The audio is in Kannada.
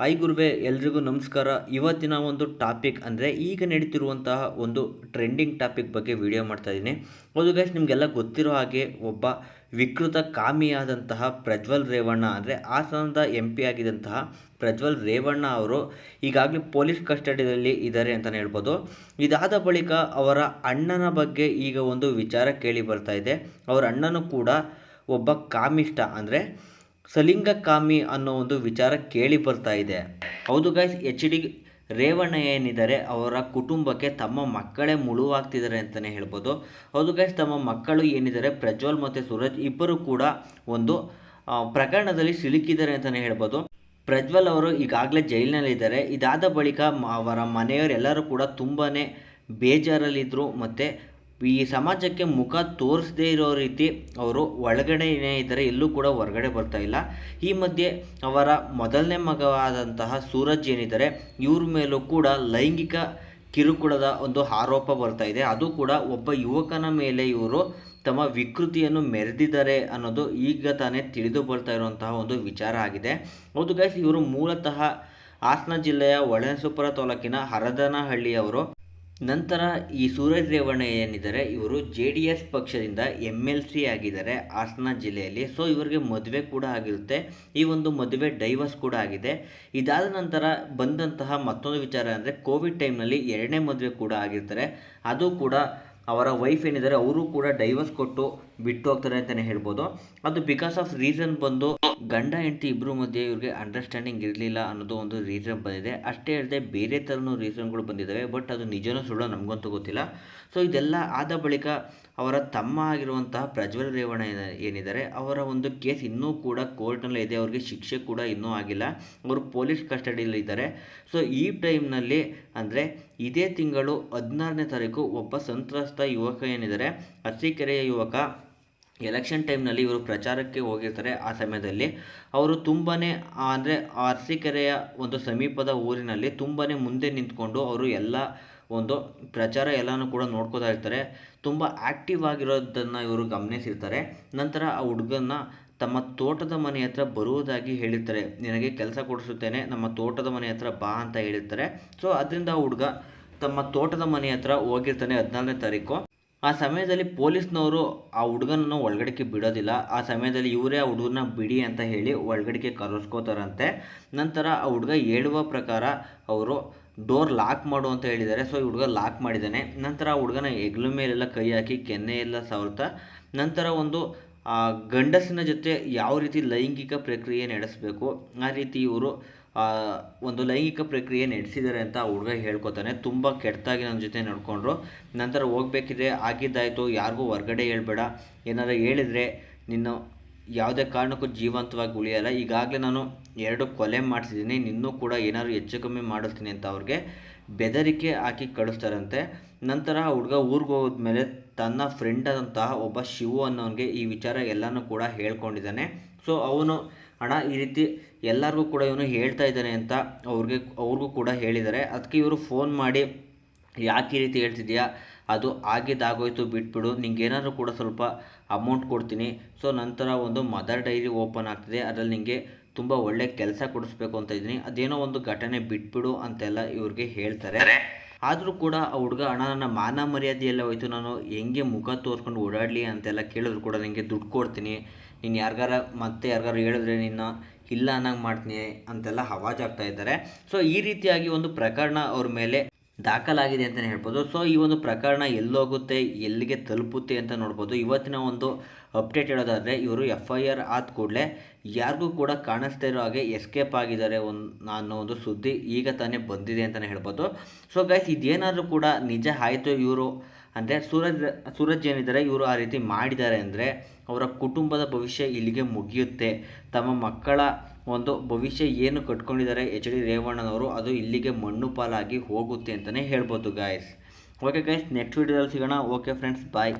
ಹಾಯ್ ಗುರುವೆ, ಎಲ್ರಿಗೂ ನಮಸ್ಕಾರ. ಇವತ್ತಿನ ಒಂದು ಟಾಪಿಕ್ ಅಂದರೆ ಈಗ ನಡೀತಿರುವಂತಹ ಒಂದು ಟ್ರೆಂಡಿಂಗ್ ಟಾಪಿಕ್ ಬಗ್ಗೆ ವಿಡಿಯೋ ಮಾಡ್ತಾ ಇದ್ದೀನಿ ಹೌದು ಗೈಸ್ ನಿಮಗೆಲ್ಲ ಗೊತ್ತಿರೋ ಹಾಗೆ ಒಬ್ಬ ವಿಕೃತ ಕಾಮಿಯಾದಂತಹ ಪ್ರಜ್ವಲ್ ರೇವಣ್ಣ ಅಂದರೆ ಹಾಸನದ ಎಂ ಪಿ ಆಗಿದ್ದಂತಹ ಪ್ರಜ್ವಲ್ ರೇವಣ್ಣ ಅವರು ಈಗಾಗಲೇ ಪೊಲೀಸ್ ಕಸ್ಟಡಿಯಲ್ಲಿ ಇದ್ದಾರೆ ಅಂತಲೇ ಹೇಳ್ಬೋದು. ಇದಾದ ಬಳಿಕ ಅವರ ಅಣ್ಣನ ಬಗ್ಗೆ ಈಗ ಒಂದು ವಿಚಾರ ಕೇಳಿ ಬರ್ತಾ ಇದೆ. ಅವರ ಅಣ್ಣನೂ ಕೂಡ ಒಬ್ಬ ಕಾಮಿಷ್ಟ ಅಂದರೆ ಸಲಿಂಗಕಾಮಿ ಅನ್ನೋ ಒಂದು ವಿಚಾರ ಕೇಳಿ ಬರ್ತಾ ಇದೆ. ಹೌದು ಗೈಸ್ ಎಚ್ ಡಿ ರೇವಣ್ಣ ಏನಿದ್ದಾರೆ, ಅವರ ಕುಟುಂಬಕ್ಕೆ ತಮ್ಮ ಮಕ್ಕಳೇ ಮುಳುವಾಗ್ತಿದ್ದಾರೆ ಅಂತಲೇ ಹೇಳ್ಬೋದು. ಹೌದು ಗೈಸ್ ತಮ್ಮ ಮಕ್ಕಳು ಏನಿದ್ದಾರೆ, ಪ್ರಜ್ವಲ್ ಮತ್ತು ಸೂರಜ್ ಇಬ್ಬರು ಕೂಡ ಒಂದು ಪ್ರಕರಣದಲ್ಲಿ ಸಿಲುಕಿದ್ದಾರೆ ಅಂತಲೇ ಹೇಳ್ಬೋದು. ಪ್ರಜ್ವಲ್ ಅವರು ಈಗಾಗಲೇ ಜೈಲಿನಲ್ಲಿದ್ದಾರೆ ಇದಾದ ಬಳಿಕ ಅವರ ಮನೆಯವರೆಲ್ಲರೂ ಕೂಡ ತುಂಬಾ ಬೇಜಾರಲ್ಲಿದ್ದರು ಮತ್ತು ಈ ಸಮಾಜಕ್ಕೆ ಮುಖ ತೋರಿಸದೇ ಇರೋ ರೀತಿ ಅವರು ಒಳಗಡೆನೇ ಇದ್ದಾರೆ, ಎಲ್ಲೂ ಕೂಡ ಹೊರಗಡೆ ಬರ್ತಾ ಇಲ್ಲ. ಈ ಮಧ್ಯೆ ಅವರ ಮೊದಲನೇ ಮಗವಾದಂತಹ ಸೂರಜ್ ಏನಿದ್ದಾರೆ, ಇವ್ರ ಮೇಲೂ ಕೂಡ ಲೈಂಗಿಕ ಕಿರುಕುಳದ ಒಂದು ಆರೋಪ ಬರ್ತಾ ಇದೆ. ಅದು ಕೂಡ ಒಬ್ಬ ಯುವಕನ ಮೇಲೆ ಇವರು ತಮ್ಮ ವಿಕೃತಿಯನ್ನು ಮೆರೆದಿದ್ದಾರೆ ಅನ್ನೋದು ಈಗ ತಾನೇ ತಿಳಿದು ಬರ್ತಾ ಇರುವಂತಹ ಒಂದು ವಿಚಾರ ಆಗಿದೆ. ಹೌದು ಗೈಸ್ ಇವರು ಮೂಲತಃ ಹಾಸನ ಜಿಲ್ಲೆಯ ಒಳನಸುಪುರ ತಾಲೂಕಿನ ಹರದನಹಳ್ಳಿಯವರು. ನಂತರ ಈ ಸೂರಜ್ ರೇವಣ್ಣ ಏನಿದ್ದಾರೆ, ಇವರು ಜೆ ಡಿ ಎಸ್ ಪಕ್ಷದಿಂದ ಎಂ ಎಲ್ ಸಿ ಆಗಿದ್ದಾರೆ ಹಾಸನ ಜಿಲ್ಲೆಯಲ್ಲಿ. ಸೊ ಇವರಿಗೆ ಮದುವೆ ಕೂಡ ಆಗಿರುತ್ತೆ. ಈ ಒಂದು ಮದುವೆ ಡೈವರ್ಸ್ ಕೂಡ ಆಗಿದೆ. ಇದಾದ ನಂತರ ಬಂದಂತಹ ಮತ್ತೊಂದು ವಿಚಾರ ಅಂದರೆ, ಕೋವಿಡ್ ಟೈಮ್ನಲ್ಲಿ ಎರಡನೇ ಮದುವೆ ಕೂಡ ಆಗಿರ್ತಾರೆ. ಅದು ಕೂಡ ಅವರ ವೈಫ್ ಏನಿದ್ದಾರೆ, ಅವರು ಕೂಡ ಡೈವರ್ಸ್ ಕೊಟ್ಟು ಬಿಟ್ಟು ಹೋಗ್ತಾರೆ ಅಂತಲೇ ಹೇಳ್ಬೋದು. ಅದು ಬಿಕಾಸ್ ಆಫ್ ರೀಸನ್ ಬಂದು ಗಂಡ, ಹೆಂಡತಿ ಇಬ್ಬರು ಮಧ್ಯೆ ಇವ್ರಿಗೆ ಅಂಡರ್ಸ್ಟ್ಯಾಂಡಿಂಗ್ ಇರಲಿಲ್ಲ ಅನ್ನೋದು ಒಂದು ರೀಸನ್ ಬಂದಿದೆ. ಅಷ್ಟೇ ಅಲ್ಲದೆ ಬೇರೆ ಥರನೂ ರೀಸನ್ಗಳು ಬಂದಿದ್ದಾವೆ ಬಟ್ ಅದು ನಿಜನೂ ಸುಳ್ಳು ನಮಗಂತೂ ಗೊತ್ತಿಲ್ಲ. ಸೊ ಇದೆಲ್ಲ ಆದ ಬಳಿಕ ಅವರ ತಮ್ಮ ಆಗಿರುವಂತಹ ಪ್ರಜ್ವಲ್ ರೇವಣ್ಣ ಏನ- ಏನಿದ್ದಾರೆ, ಅವರ ಒಂದು ಕೇಸ್ ಇನ್ನೂ ಕೂಡ ಕೋರ್ಟ್ನಲ್ಲಿ ಇದೆ. ಅವರಿಗೆ ಶಿಕ್ಷೆ ಕೂಡ ಇನ್ನೂ ಆಗಿಲ್ಲ. ಅವರು ಪೊಲೀಸ್ ಕಸ್ಟಡಿಯಲ್ಲಿ ಇದ್ದಾರೆ. ಸೊ, ಈ ಟೈಮ್ನಲ್ಲಿ ಅಂದರೆ ಇದೇ ತಿಂಗಳು ಹದಿನಾರನೇ ತಾರೀಕು ಒಬ್ಬ ಸಂತ್ರಸ್ತ ಯುವಕ ಏನಿದ್ದಾರೆ, ಅರಸೀಕೆರೆಯ ಯುವಕ, ಎಲೆಕ್ಷನ್ ಟೈಮ್ನಲ್ಲಿ ಇವರು ಪ್ರಚಾರಕ್ಕೆ ಹೋಗಿರ್ತಾರೆ ಆ ಸಮಯದಲ್ಲಿ. ಅವರು ತುಂಬಾ ಅಂದರೆ ಅರಸೀಕೆರೆಯ ಒಂದು ಸಮೀಪದ ಊರಿನಲ್ಲಿ ತುಂಬಾ ಮುಂದೆ ನಿಂತ್ಕೊಂಡು ಅವರು ಎಲ್ಲ ಒಂದು ಪ್ರಚಾರ ಎಲ್ಲನೂ ಕೂಡ ನೋಡ್ಕೋತಾ ಇರ್ತಾರೆ. ತುಂಬ ಆ್ಯಕ್ಟಿವ್ ಆಗಿರೋದನ್ನು ಇವರು ಗಮನಿಸಿರ್ತಾರೆ. ನಂತರ ಆ ಹುಡುಗನ ತಮ್ಮ ತೋಟದ ಮನೆ ಹತ್ರ ಬರುವುದಾಗಿ ಹೇಳಿರ್ತಾರೆ. ನಿನಗೆ ಕೆಲಸ ಕೊಡಿಸುತ್ತೇನೆ, ನಮ್ಮ ತೋಟದ ಮನೆ ಹತ್ರ ಬಾ ಅಂತ ಹೇಳಿರ್ತಾರೆ. ಸೊ ಅದರಿಂದ ಆ ಹುಡುಗ ತಮ್ಮ ತೋಟದ ಮನೆ ಹತ್ರ ಹೋಗಿರ್ತಾನೆ ಹದಿನಾರನೇ ತಾರೀಕು. ಆ ಸಮಯದಲ್ಲಿ ಪೊಲೀಸ್ನವರು ಆ ಹುಡುಗನನ್ನು ಒಳಗಡೆಗೆ ಬಿಡೋದಿಲ್ಲ. ಆ ಸಮಯದಲ್ಲಿ ಇವರೇ ಆ ಹುಡುಗನ ಬಿಡಿ ಅಂತ ಹೇಳಿ ಒಳಗಡೆಗೆ ಕರೆಸ್ಕೋತಾರಂತೆ. ನಂತರ ಆ ಹುಡುಗ ಹೇಳುವ ಪ್ರಕಾರ ಅವರು ಡೋರ್ ಲಾಕ್ ಮಾಡು ಅಂತ ಹೇಳಿದ್ದಾರೆ. ಸೊ ಈ ಹುಡುಗ ಲಾಕ್ ಮಾಡಿದ್ದಾನೆ. ನಂತರ ಆ ಹುಡುಗನ ಹೆಗ್ಲು ಮೇಲೆಲ್ಲ ಕೈ ಹಾಕಿ ಕೆನ್ನೆ ಎಲ್ಲ ಸವರ್ತಾ ನಂತರ ಒಂದು ಗಂಡಸಿನ ಜೊತೆ ಯಾವ ರೀತಿ ಲೈಂಗಿಕ ಪ್ರಕ್ರಿಯೆ ನಡೆಸಬೇಕು, ಆ ರೀತಿ ಇವರು ಒಂದು ಲೈಂಗಿಕ ಪ್ರಕ್ರಿಯೆ ನಡೆಸಿದ್ದಾರೆ ಅಂತ ಆ ಹುಡುಗ ಹೇಳ್ಕೊತಾನೆ. ತುಂಬ ಕೆಟ್ಟದಾಗಿ ನನ್ನ ಜೊತೆ ನಡ್ಕೊಂಡ್ರು. ನಂತರ ಹೋಗ್ಬೇಕಿದ್ರೆ ಆಗಿದ್ದಾಯಿತು, ಯಾರಿಗೂ ಹೊರ್ಗಡೆ ಹೇಳ್ಬೇಡ. ಏನಾರು ಹೇಳಿದರೆ ನಿನ್ನ ಯಾವುದೇ ಕಾರಣಕ್ಕೂ ಜೀವಂತವಾಗಿ ಉಳಿಯಲ್ಲ. ಈಗಾಗಲೇ ನಾನು ಎರಡು ಕೊಲೆ ಮಾಡಿಸಿದ್ದೀನಿ, ನಿನ್ನೂ ಕೂಡ ಏನಾದ್ರು ಹೆಚ್ಚು ಕಮ್ಮಿ ಮಾಡಿಸ್ತೀನಿ ಅಂತ ಅವ್ರಿಗೆ ಬೆದರಿಕೆ ಹಾಕಿ ಕಳಿಸ್ತಾರಂತೆ. ನಂತರ ಹುಡುಗ ಊರಿಗೆ ಹೋದ್ಮೇಲೆ ತನ್ನ ಫ್ರೆಂಡ್ ಆದಂತಹ ಒಬ್ಬ ಶಿವು ಅನ್ನೋನಿಗೆ ಈ ವಿಚಾರ ಎಲ್ಲನೂ ಕೂಡ ಹೇಳ್ಕೊಂಡಿದ್ದಾನೆ. ಸೊ ಅವನು ಹಣ ಈ ರೀತಿ ಎಲ್ಲರಿಗೂ ಕೂಡ ಇವನು ಹೇಳ್ತಾ ಇದ್ದಾನೆ ಅಂತ ಅವ್ರಿಗೆ, ಅವ್ರಿಗೂ ಕೂಡ ಹೇಳಿದ್ದಾರೆ. ಅದಕ್ಕೆ ಇವರು ಫೋನ್ ಮಾಡಿ, ಯಾಕೆ ಈ ರೀತಿ ಹೇಳ್ತಿದ್ಯಾ ಅದು ಆಗಿದ್ದಾಗೋಯ್ತು, ಬಿಟ್ಬಿಡು. ನಿಂಗೆ ಏನಾದರೂ ಕೂಡ ಸ್ವಲ್ಪ ಅಮೌಂಟ್ ಕೊಡ್ತೀನಿ. ಸೊ ನಂತರ ಒಂದು ಮದರ್ ಡೈರಿ ಓಪನ್ ಆಗ್ತಿದೆ. ಅದರಲ್ಲಿ ನಿಂಗೆ ತುಂಬ ಒಳ್ಳೆ ಕೆಲಸ ಕೊಡಿಸ್ಬೇಕು ಅಂತ ಇದ್ದೀನಿ. ಅದೇನೋ ಒಂದು ಘಟನೆ ಬಿಟ್ಬಿಡು ಅಂತೆಲ್ಲ ಇವ್ರಿಗೆ ಹೇಳ್ತಾರೆ. ಆದರೂ ಕೂಡ ಆ ಹುಡುಗ ಹಣ ನನ್ನ ಮಾನ ಮರ್ಯಾದೆ ಎಲ್ಲ ಹೋಯ್ತು. ನಾನು ಹೆಂಗೆ ಮುಖ ತೋರಿಸ್ಕೊಂಡು ಓಡಾಡಲಿ ಅಂತೆಲ್ಲ ಕೇಳಿದ್ರು ಕೂಡ ನನಗೆ ದುಡ್ಡು ಕೊಡ್ತೀನಿ. ನೀನು ಯಾರಿಗಾರ ಮತ್ತೆ ಯಾರಿಗಾರು ಹೇಳಿದ್ರೆ ನಿನ್ನ ಇಲ್ಲ ಅನ್ನಂಗೆ ಮಾಡ್ತೀನಿ ಅಂತೆಲ್ಲ ಹವಾಜಾಗ್ತಾ ಇದ್ದಾರೆ. ಸೊ ಈ ರೀತಿಯಾಗಿ ಒಂದು ಪ್ರಕರಣ ಅವ್ರ ಮೇಲೆ ದಾಖಲಾಗಿದೆ ಅಂತಲೇ ಹೇಳ್ಬೋದು. ಸೊ ಈ ಒಂದು ಪ್ರಕರಣ ಎಲ್ಲೋಗುತ್ತೆ, ಎಲ್ಲಿಗೆ ತಲುಪುತ್ತೆ ಅಂತ ನೋಡ್ಬೋದು. ಇವತ್ತಿನ ಒಂದು ಅಪ್ಡೇಟ್ ಹೇಳೋದಾದರೆ, ಇವರು ಎಫ್ ಐ ಆರ್ ಆದ ಕೂಡಲೇ ಯಾರಿಗೂ ಕೂಡ ಕಾಣಿಸ್ತಾ ಇರೋ ಹಾಗೆ ಎಸ್ಕೇಪ್ ಆಗಿದ್ದಾರೆ ಒಂದು ಅನ್ನೋ ಒಂದು ಸುದ್ದಿ ಈಗ ತಾನೇ ಬಂದಿದೆ ಅಂತಲೇ ಹೇಳ್ಬೋದು. ಸೊ ಗೈಸ್ ಇದೇನಾದರೂ ಕೂಡ ನಿಜ ಆಯಿತು ಇವರು? ಅಂದರೆ ಸೂರಜ್ ಸೂರಜ್ ಏನಿದ್ದಾರೆ, ಇವರು ಆ ರೀತಿ ಮಾಡಿದ್ದಾರೆ ಅಂದರೆ ಅವರ ಕುಟುಂಬದ ಭವಿಷ್ಯ ಇಲ್ಲಿಗೆ ಮುಗಿಯುತ್ತೆ. ತಮ್ಮ ಮಕ್ಕಳ ಒಂದು ಭವಿಷ್ಯ ಏನು ಕಟ್ಕೊಂಡಿದ್ದಾರೆ ಎಚ್ ಡಿ ರೇವಣ್ಣನವರು, ಅದು ಇಲ್ಲಿಗೆ ಮಣ್ಣು ಪಾಲಾಗಿ ಹೋಗುತ್ತೆ ಅಂತಲೇ ಹೇಳ್ಬೋದು ಗಾಯ್ಸ್ ಓಕೆ ಗೈಸ್ ನೆಕ್ಸ್ಟ್ ವೀಡಿಯೋದಲ್ಲಿ ಸಿಗೋಣ. Okay friends bye